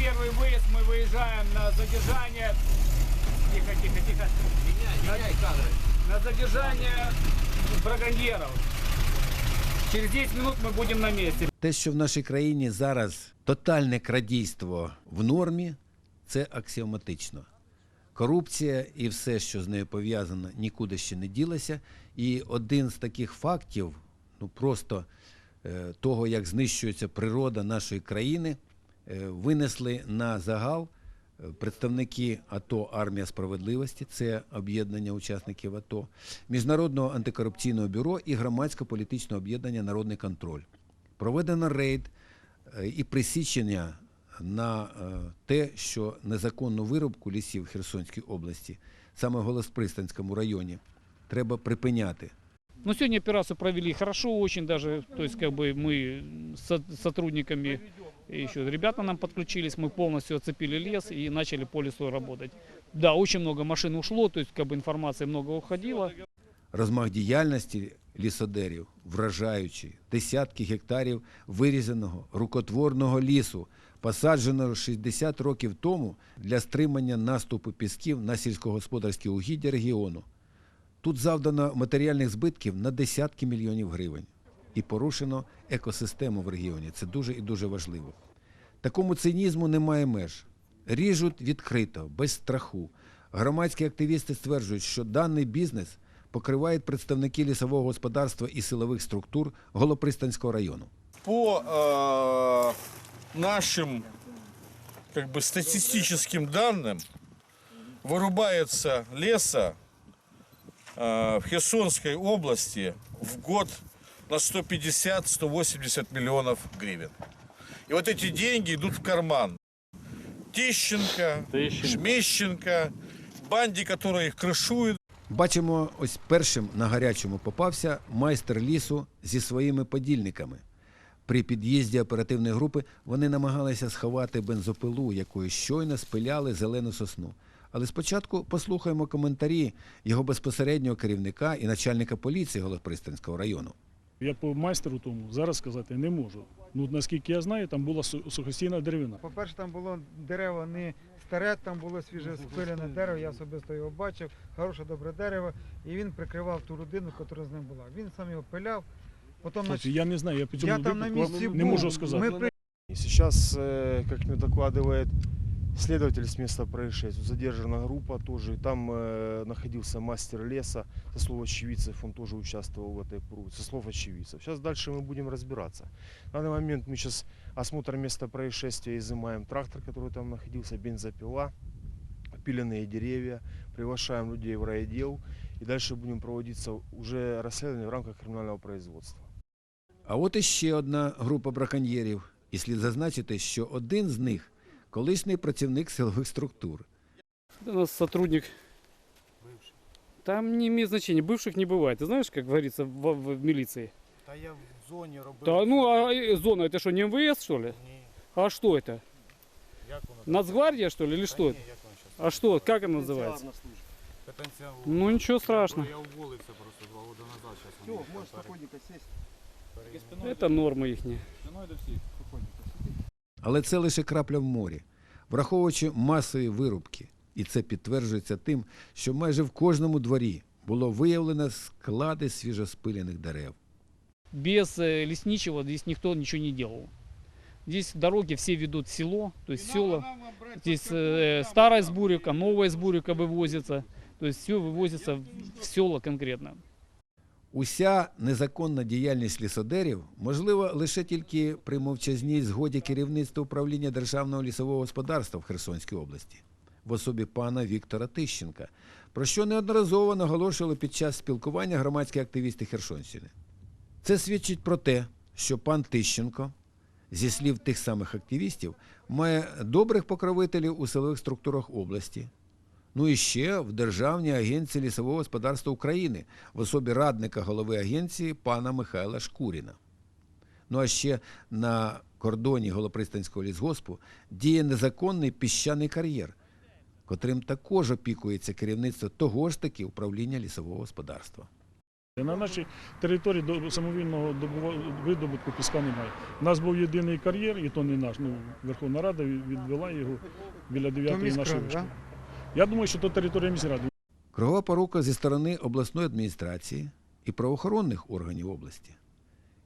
первый выезд мы выезжаем на задержание. Тихо, тихо, тихо. Меняй кадры. На задержание браконьеров. Через 10 минут мы будем на месте. Те, що в нашій країні зараз тотальне крадійство в нормі, це аксіоматично. Корупція і все, що з нею пов'язано, нікуди ще не ділося. І один з таких фактів, ну просто е, того, як знищується природа нашої країни, е, винесли на загал е, представники АТО Армія справедливості, це об'єднання учасників АТО, Міжнародного антикорупційного бюро і громадсько-політичного об'єднання Народний контроль. Проведено рейд е, і присічення на е, те, що незаконну вирубку лісів в Херсонській області, саме в Голоспристанському районі, треба припиняти. Ну, сегодня операцию провели хорошо очень даже, то есть как бы мы с сотрудниками, еще ребята нам подключились, мы полностью оцепили лес и начали по лесу работать. Да, очень много машин ушло, то есть как бы информации много уходило. Розмах діяльності лісодерів вражаючий. Десятки гектарів вирізаного рукотворного лісу, посадженого 60 років тому для стримання наступу пісків на сільськогосподарські угіддя регіону. Тут завдано матеріальних збитків на десятки мільйонів гривень і порушено екосистему в регіоні. Це дуже і дуже важливо. Такому цинізму немає меж. Ріжуть відкрито, без страху. Громадські активісти стверджують, що даний бізнес покривають представники лісового господарства і силових структур Голопристанського району. По э, нашим как бы статистическим данным вырубается леса э, в Херсонской области в год на 150-180 миллионов гривен. И вот эти деньги идут в карман Тищенко, Шмещенко, банде, которая их крышует. Бачимо, ось першим на гарячому попався майстер лісу зі своїми подільниками. При під'їзді оперативної групи вони намагалися сховати бензопилу, якою щойно спиляли зелену сосну. Але спочатку послухаємо коментарі його безпосереднього керівника і начальника поліції Голопристанського району. Я по майстеру тому зараз сказати не можу. Ну наскільки я знаю, там була сухостійна деревина. По-перше, там було дерево не старе, там було свіже спилене дерево, я особисто його бачив, хороше добре дерево, і він прикривав ту людину, яка з ним була. Він сам його пиляв, потім Тобто, я не знаю, я по цьому я там на місці вам був. не можу сказати. Ми при... Сейчас, э, как мне докладывает следователь с места происшествия, задержана группа тоже. И там э, находился мастер леса. Со слов очевидцев он тоже участвовал в этой пруде. Со слов очевидцев. Сейчас дальше мы будем разбираться. На данный момент мы сейчас осмотр места происшествия изымаем трактор, который там находился, бензопила, пиленные деревья. Приглашаем людей в райотдел. И дальше будем проводиться уже расследование в рамках криминального производства. А от іще одна група браконьєрів. І слід зазначити, що один з них колишній працівник силових структур. Это у нас сотрудник. Там не имеет значения, бывших не бывает. Ты знаешь, как говорится в, в милиции? Та я в зоні робив. Да, ну а э, зона это что, не МВС что ли? Ні, А что это? як воно? Нацгвардия что ли или что это? як воно щас? А что, как она называется? Ну ничего страшного. Я уволився просто два роки назад. Сейчас Все, можеш спокійненько сесть. Это нормы их. Але це лише крапля в морі, враховуючи масові вирубки. І це підтверджується тим, що майже в кожному дворі було виявлено склади свіжоспилених дерев. Без э, лесничего здесь никто ничего не делал. Здесь дороги все ведут в село, то есть село. Здесь э, старая сбурика, новая сбурика вывозится. То есть все вывозится в село конкретно. Уся незаконна діяльність лісодерів можлива лише тільки при мовчазній згоді керівництва управління Державного лісового господарства в Херсонській області в особі пана Віктора Тищенка, про що неодноразово наголошували під час спілкування громадські активісти Херсонщини. Це свідчить про те, що пан Тищенко, зі слів тих самих активістів, має добрих покровителів у силових структурах області, Ну і ще в Державній агенції лісового господарства України в особі радника голови агенції пана Михайла Шкуріна. Ну а ще на кордоні Голопристанського лісгоспу діє незаконний піщаний кар'єр, котрим також опікується керівництво того ж таки управління лісового господарства. На нашій території до самовільного видобутку піска немає. У нас був єдиний кар'єр, і то не наш. Ну, Верховна Рада відвела його біля 9-ї нашої вишки. да? Я думаю, що то територія міськради. Кругова порука зі сторони обласної адміністрації і правоохоронних органів області.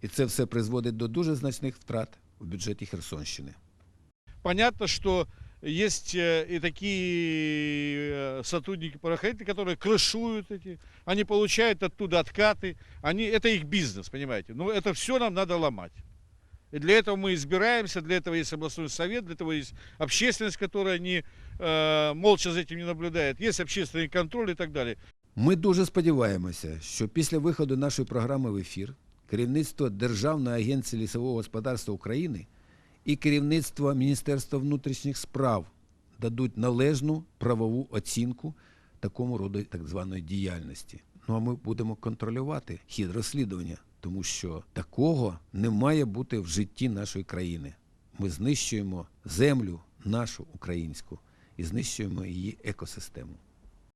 І це все призводить до дуже значних втрат в бюджеті Херсонщини. Понятно, что есть э, и такие э, сотрудники правоохранительные, которые крышуют эти, они получают оттуда откаты, они, это их бизнес, понимаете. Но это все нам надо ломать. И для этого мы избираемся, для этого есть областной совет, для этого есть общественность, которая не, э, молча за этим не наблюдает, есть общественный контроль и так далее. Ми дуже сподіваємося, що після виходу нашої програми в ефір керівництво Державної агенції лісового господарства України і керівництво Міністерства внутрішніх справ дадуть належну правову оцінку такому роду так званої діяльності. Ну а ми будемо контролювати хід розслідування, тому що такого не має бути в житті нашої країни. Ми знищуємо землю нашу українську і знищуємо її екосистему.